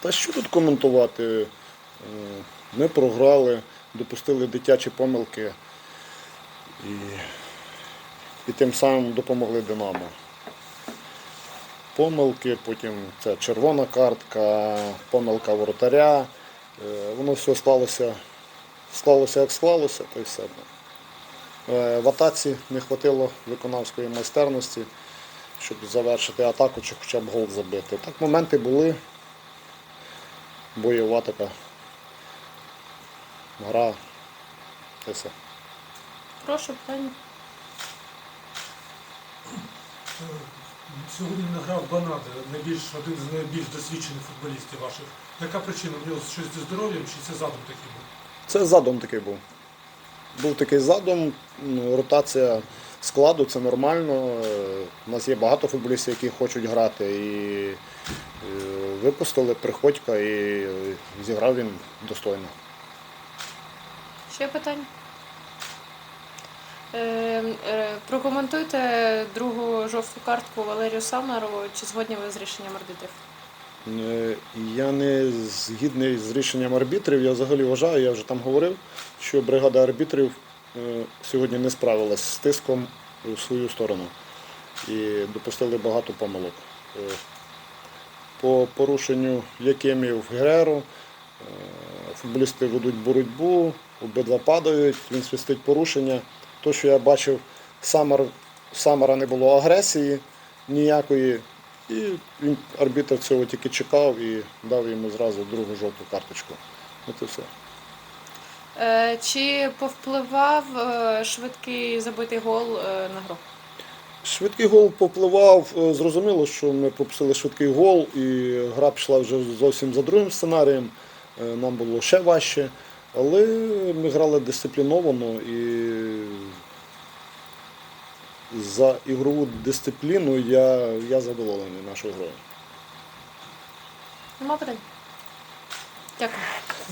Та що тут коментувати? Ми програли, допустили дитячі помилки і, і тим самим допомогли Динамо. Помилки, потім це червона картка, помилка воротаря. Е, Воно все склалося, склалося як склалося, то й все. Е, В атаці не вистачило виконавської майстерності, щоб завершити атаку чи хоча б гол забити. Так моменти були. Бойова така гра. Це все. Прошу, питання. Сьогодні не грав Банада, найбільш один з найбільш досвідчених футболістів ваших. Яка причина? В нього щось зі здоров'ям чи це задум такий був? Це задум такий був. Був такий задум, ротація складу, це нормально. У нас є багато футболістів, які хочуть грати. І е, випустили Приходька і е, зіграв він достойно. Ще питання? Е, прокоментуйте другу жовту картку Валерію Самару. Чи згодні ви з рішенням арбітрів? Я не згідний з рішенням арбітрів. Я взагалі вважаю, я вже там говорив, що бригада арбітрів сьогодні не справилась з тиском в свою сторону і допустили багато помилок. Е, По порушенню Якимів Гереро е, футболісти ведуть боротьбу, обидва падають, він свистить порушення. То, що я бачив, Самар, Самара не було агресії ніякої. І він арбітр цього тільки чекав і дав йому зразу другу жовту карточку. От і все. Е, чи повпливав е, швидкий забитий гол е, на гру? Швидкий гол попливав. Зрозуміло, що ми пропустили швидкий гол, і гра пішла вже зовсім за другим сценарієм. Нам було ще важче. Але ми грали дисципліновано і за ігрову дисципліну я, я задоволений нашою грою. Нема питань? Дякую.